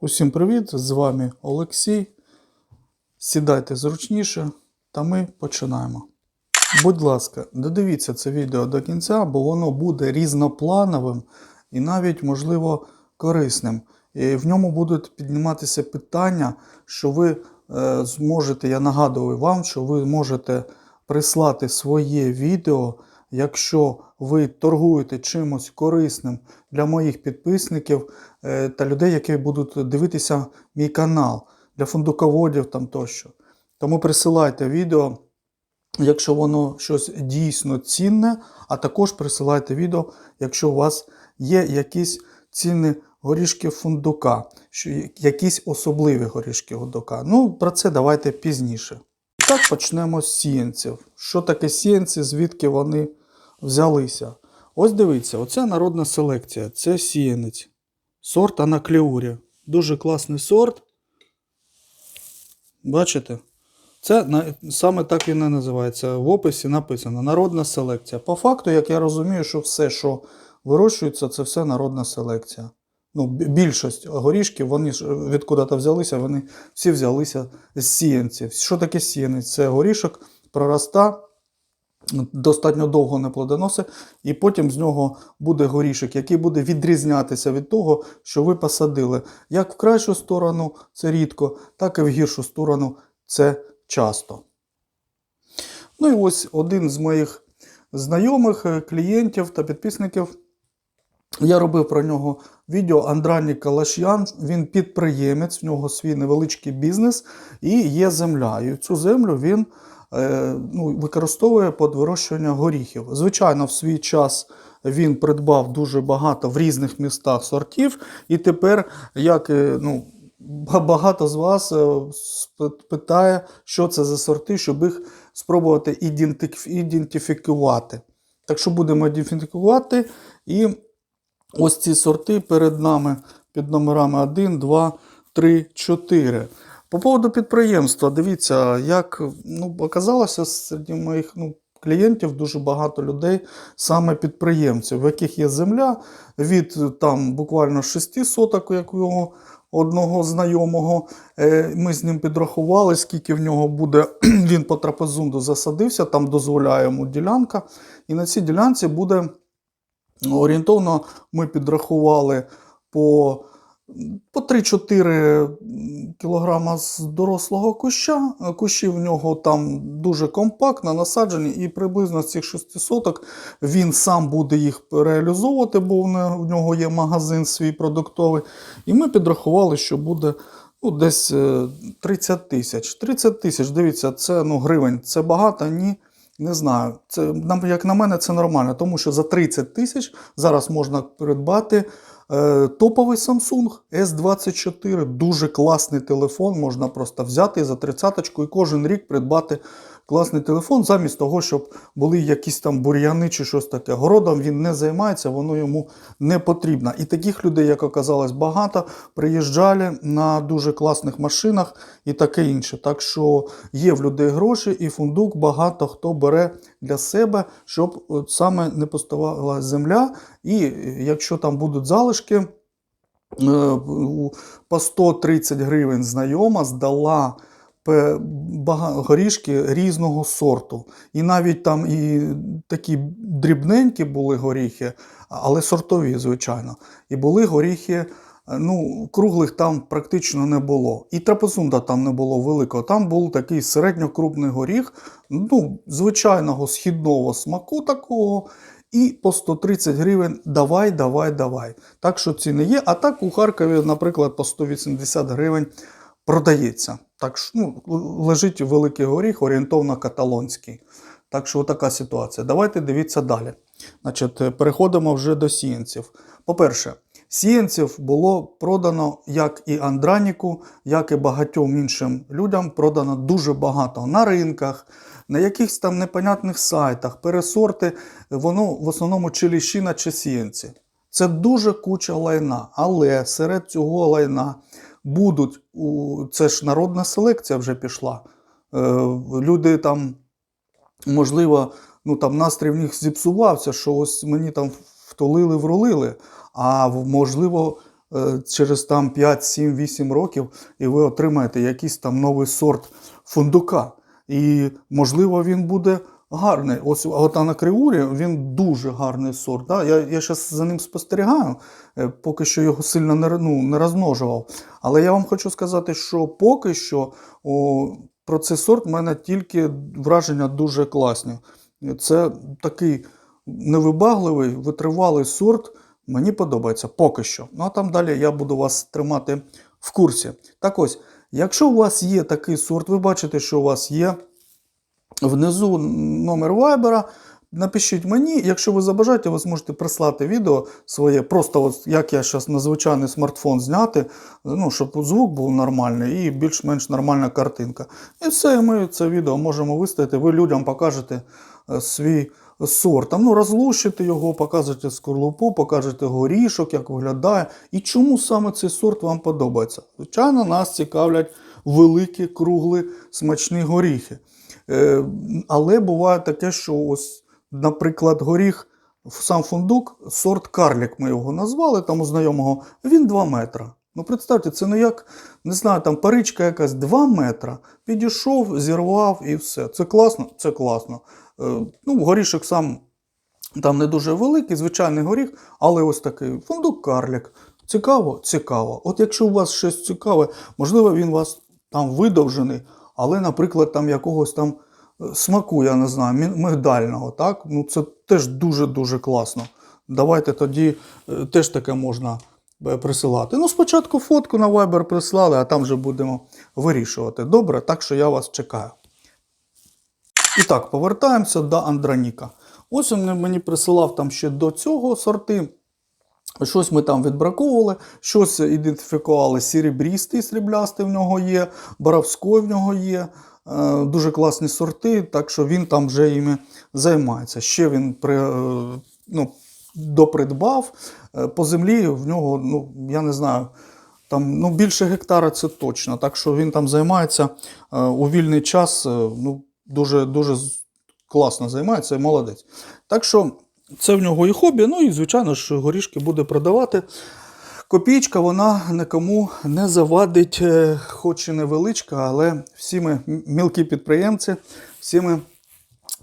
Усім привіт! З вами Олексій. Сідайте зручніше, та ми починаємо. Будь ласка, додивіться це відео до кінця, бо воно буде різноплановим і навіть, можливо, корисним. І в ньому будуть підніматися питання, що ви е, зможете, я нагадую вам, що ви можете прислати своє відео, якщо ви торгуєте чимось корисним для моїх підписників е, та людей, які будуть дивитися мій канал, для фундуководів там тощо. Тому присилайте відео, якщо воно щось дійсно цінне, а також присилайте відео, якщо у вас є якісь цінні горішки фундука, якісь особливі горішки фундука. Ну, про це давайте пізніше. Так почнемо з сіянців. Що таке сіянці, звідки вони взялися? Ось дивіться, оце народна селекція, це сіянець. Сорт Анаклеурі. Дуже класний сорт. Бачите? Це саме так він і називається. В описі написано народна селекція. По факту, як я розумію, що все, що вирощується, це все народна селекція. Ну, більшість горішків, вони відкуди-то взялися, вони всі взялися з сіянців. Що таке сіянець? Це горішок пророста, достатньо довго не плодоносить, і потім з нього буде горішок, який буде відрізнятися від того, що ви посадили. Як в кращу сторону це рідко, так і в гіршу сторону це часто. Ну і ось один з моїх знайомих, е, клієнтів та підписників. Я робив про нього відео Андрані Калашян. Він підприємець, в нього свій невеличкий бізнес і є земля. І цю землю він ну, використовує під вирощування горіхів. Звичайно, в свій час він придбав дуже багато в різних містах сортів, і тепер, як е, ну, багато з вас е, питає, що це за сорти, щоб їх спробувати ідентиф- ідентифікувати. Так що будемо ідентифікувати і Ось ці сорти перед нами під номерами 1, 2, 3, 4. По поводу підприємства, дивіться, як ну, оказалося серед моїх ну, клієнтів дуже багато людей, саме підприємців, в яких є земля від там буквально 6 соток, як у його одного знайомого. Е, Ми з ним підрахували, скільки в нього буде. Він по трапезунду засадився, там дозволяє йому ділянка. І на цій ділянці буде. Орієнтовно ми підрахували по, по 3-4 кілограма з дорослого куща. Кущі в нього там дуже компактно насаджені, і приблизно з цих 6 соток він сам буде їх реалізовувати, бо в нього є магазин свій продуктовий. І ми підрахували, що буде ну, десь е, 30 тисяч. 30 тисяч, дивіться, це ну, гривень. Це багато, ні. Не знаю, це як на мене, це нормально, тому що за 30 тисяч зараз можна придбати е, топовий Samsung S24, дуже класний телефон. Можна просто взяти за 30 і кожен рік придбати класний телефон, замість того, щоб були якісь там бур'яни чи щось таке. Городом він не займається, воно йому не потрібно. І таких людей, як оказалось, багато приїжджали на дуже класних машинах і таке інше. Так що є в людей гроші, і фундук багато хто бере для себе, щоб от саме не поставала земля. І якщо там будуть залишки, е, по 130 гривень знайома здала горішки різного сорту. І навіть там і такі дрібненькі були горіхи, але сортові, звичайно. І були горіхи. е, Ну, круглих там практично не було. І трапезунда там не було великого. Там був такий середньокрупний горіх, ну, звичайного східного смаку такого. І по 130 гривень давай, давай, давай. Так що ціни є. А так у Харкові, наприклад, по 180 гривень продається. Так що ну, лежить великий горіх, орієнтовно каталонський. Так що така ситуація. Давайте дивіться далі. Значить, переходимо вже до сіянців. По-перше, сіянців було продано як і Андраніку, як і багатьом іншим людям. Продано дуже багато на ринках, на якихось там непонятних сайтах, пересорти, воно в основному чи ліщина, чи сіянці. Це дуже куча лайна, але серед цього лайна будуть це ж народна селекція вже пішла. Е, люди там, можливо, ну там настрій в них зіпсувався, що ось мені там втулили, врулили, а можливо, е, через там 5, 7, 8 років, і ви отримаєте якийсь там новий сорт фундука. І, можливо, він буде гарний. Ось от Криурі він дуже гарний сорт. Да? Я, я зараз за ним спостерігаю, е, поки що його сильно не, ну, не розмножував. Але я вам хочу сказати, що поки що о, про цей сорт в мене тільки враження дуже класні. Це такий невибагливий, витривалий сорт. Мені подобається поки що. Ну а там далі я буду вас тримати в курсі. Так ось, якщо у вас є такий сорт, ви бачите, що у вас є внизу номер вайбера. Напишіть мені, якщо ви забажаєте, ви зможете прислати відео своє, просто от як я зараз на звичайний смартфон зняти, ну, щоб звук був нормальний і більш-менш нормальна картинка. І все, і ми це відео можемо виставити. Ви людям покажете е, свій сорт. Там, ну, розлущите його, покажете скорлупу, покажете горішок, як виглядає. І чому саме цей сорт вам подобається? Звичайно, нас цікавлять великі, кругли, смачні горіхи. Е, але буває таке, що ось, наприклад, горіх, сам фундук, сорт карлік ми його назвали, там у знайомого, він 2 метра. Ну, представте, це не як, не знаю, там паричка якась 2 метра. Підійшов, зірвав і все. Це класно? Це класно. Е, ну, горішок сам там не дуже великий, звичайний горіх, але ось такий фундук карлік. Цікаво? Цікаво. От якщо у вас щось цікаве, можливо, він вас там видовжений, але, наприклад, там якогось там е, смаку, я не знаю, мигдального, так? Ну, це теж дуже-дуже класно. Давайте тоді е, теж таке можна е, присилати. Ну, спочатку фотку на Viber прислали, а там вже будемо вирішувати. Добре, так що я вас чекаю. І так, повертаємося до Андроніка. Ось він мені присилав там ще до цього сорти. Щось ми там відбраковували, щось ідентифікували срібрістий, сріблястий в нього є, боровський в нього є. Е, Дуже класні сорти, так що він там вже іми займається. Ще він при, е, ну, допридбав. Е, По землі в нього, ну, я не знаю, там ну, більше гектара це точно. Так що він там займається у вільний час, ну, дуже, дуже класно займається і молодець. Так що це в нього і хобі, ну і звичайно ж горішки буде продавати. Копійка вона нікому не завадить, е, хоч і невеличка, але всі ми мілкі підприємці, всі ми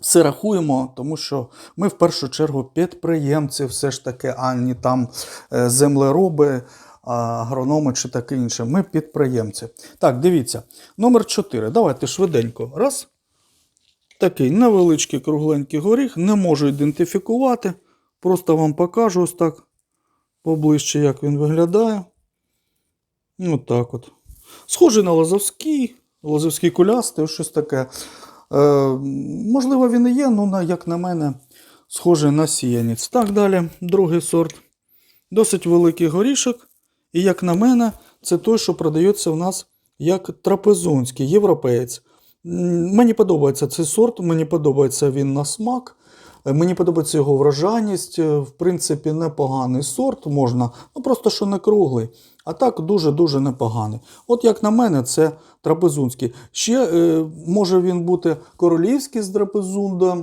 все рахуємо, тому що ми в першу чергу підприємці, все ж таки, а не там е, землероби, агрономи чи таке інше. Ми підприємці. Так, дивіться, номер 4. Давайте швиденько. Раз. Такий невеличкий кругленький горіх, не можу ідентифікувати. Просто вам покажу ось так поближче, як він виглядає. От так от. Схожий на лазовський, лазовський кулястий, ось щось таке. Е, можливо, він і є, ну, на, як на мене, схожий на сіянець. Так далі, другий сорт. Досить великий горішок. І, як на мене, це той, що продається в нас як трапезунський, європеєць. Мені подобається цей сорт, мені подобається він на смак. Е, Мені подобається його врожайність. е, В принципі, непоганий сорт можна, ну просто що не круглий. А так дуже-дуже непоганий. От як на мене, це трапезунський. Ще е, може він бути королівський з трапезунда.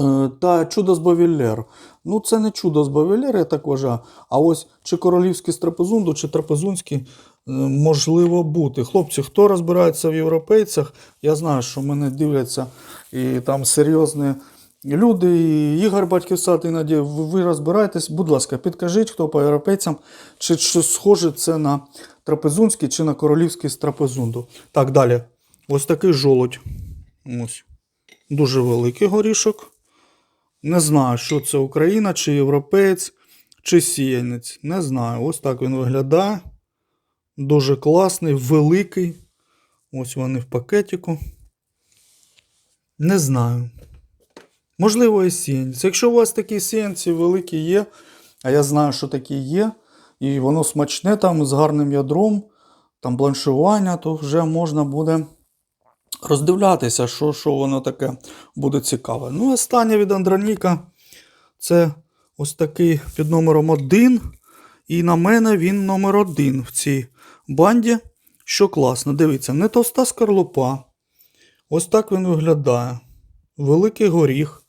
Е, Та чудо з Бавіллер. Ну, це не чудо з Бавіллер, я так вважаю. А ось чи королівський з трапезунду, чи трапезунський можливо бути. Хлопці, хто розбирається в європейцях, я знаю, що мене дивляться і там серйозні люди, і Ігор Батьківсад іноді. Ви розбираєтесь, будь ласка, підкажіть, хто по європейцям, чи, чи схоже це на трапезунський, чи на королівський з трапезунду. Так, далі. Ось такий жолудь. Ось. Дуже великий горішок. Не знаю, що це Україна, чи європеєць, чи сіянець. Не знаю. Ось так він виглядає. Дуже класний, великий. Ось вони в пакетику. Не знаю. Можливо, і сіянець. Якщо у вас такі сіянці великі є, а я знаю, що такі є, і воно смачне там з гарним ядром, там бланшування, то вже можна буде роздивлятися, що, що воно таке буде цікаве. Ну, останнє від Андроніка це ось такий під номером 1. І на мене він номер один в цій банді. Що класно, дивіться, не товста скорлупа. Ось так він виглядає. Великий горіх.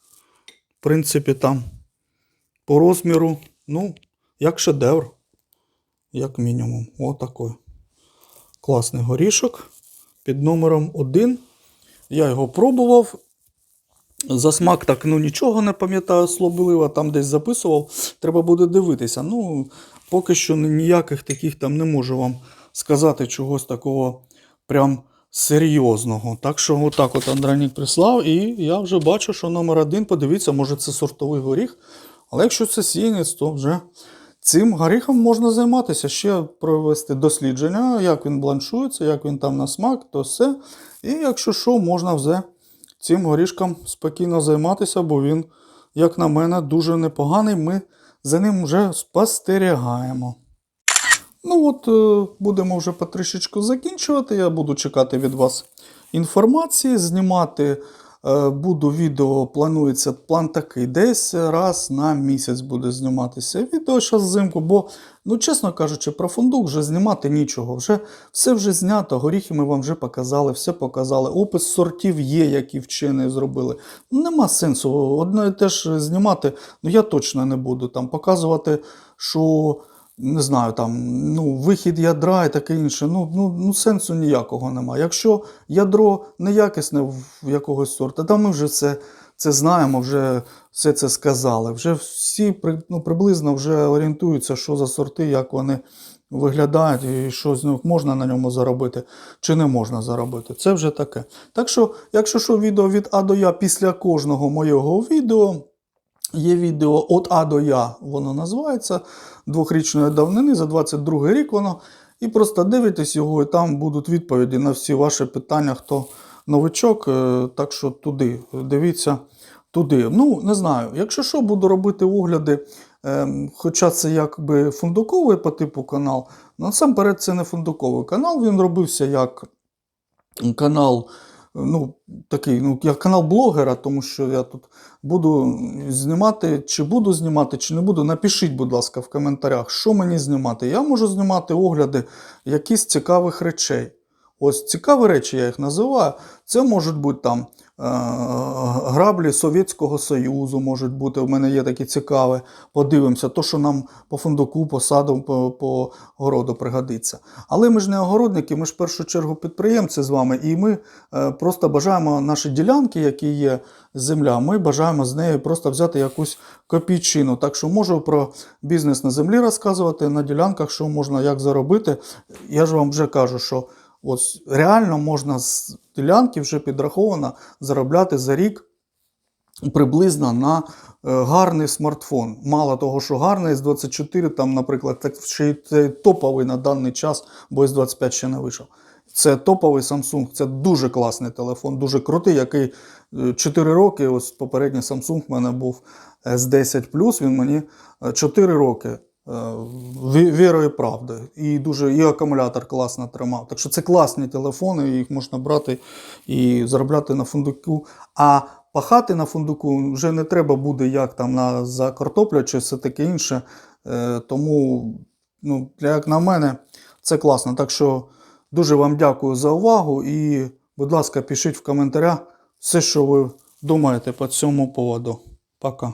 В принципі, там по розміру, ну, як шедевр. як мінімум. Отакий. Класний горішок під номером 1. Я його пробував. За смак так ну нічого не пам'ятаю слабливо, там десь записував. Треба буде дивитися. Ну, поки що ніяких таких там не можу вам сказати чогось такого прям серйозного. Так що, отак от Андронік прислав, і я вже бачу, що номер один, подивіться, може це сортовий горіх. Але якщо це сіянець, то вже цим горіхом можна займатися, ще провести дослідження, як він бланшується, як він там на смак, то все. І якщо що, можна вже цим горішком спокійно займатися, бо він, як на мене, дуже непоганий. Ми за ним вже спостерігаємо. Ну от, е, будемо вже потрішечку закінчувати. Я буду чекати від вас інформації, знімати е, буду відео, планується план такий. Десь раз на місяць буде зніматися відео зараз взимку, бо, ну, чесно кажучи, про фундук вже знімати нічого. Вже все вже знято, горіхи ми вам вже показали, все показали. Опис сортів є, які вчені зробили. Нема сенсу одне і те ж знімати. Ну я точно не буду там показувати, що не знаю, там, ну, вихід ядра і таке інше. Ну, ну, ну сенсу ніякого немає. Якщо ядро неякісне в якогось сорта, то ми вже це, це знаємо, вже все це сказали. Вже всі ну, приблизно вже орієнтуються, що за сорти, як вони виглядають, і що з них можна на ньому заробити, чи не можна заробити. Це вже таке. Так що, якщо що, відео від А до Я після кожного моєго відео. Є відео від А до Я, воно називається двохрічної давнини за 22 рік воно. І просто дивитесь його, і там будуть відповіді на всі ваші питання, хто новичок. е, Так що туди, дивіться туди. Ну, не знаю, якщо що, буду робити огляди, ем, хоча це якби фундуковий по типу канал, насамперед це не фундуковий канал, він робився як канал, ну, такий, ну, як канал блогера, тому що я тут буду знімати, чи буду знімати, чи не буду. Напишіть, будь ласка, в коментарях, що мені знімати. Я можу знімати огляди якісь цікавих речей. Ось цікаві речі, я їх називаю. Це можуть бути там е, граблі Совєтського Союзу, можуть бути. У мене є такі цікаві. Подивимося, то, що нам по фундуку, по саду, по, по городу пригодиться. Але ми ж не огородники, ми ж в першу чергу підприємці з вами, і ми е, просто бажаємо наші ділянки, які є земля, ми бажаємо з неї просто взяти якусь копійчину. Так що можу про бізнес на землі розказувати, на ділянках, що можна, як заробити. Я ж вам вже кажу, що ось реально можна з ділянки вже підраховано заробляти за рік приблизно на е, гарний смартфон. Мало того, що гарний S24, там, наприклад, так ще й це топовий на даний час, бо S25 ще не вийшов. Це топовий Samsung, це дуже класний телефон, дуже крутий, який 4 роки. Ось попередній Samsung в мене був S10 він мені 4 роки. Е, ві- Вірою і правдою. І дуже і акумулятор класно тримав. Так що це класні телефони, їх можна брати і заробляти на фундуку. А пахати на фундуку вже не треба буде як там на за картоплю чи все таке інше. Е, тому, ну, як на мене, це класно. Так що дуже вам дякую за увагу і, будь ласка, пишіть в коментарях все, що ви думаєте по цьому поводу. Пока.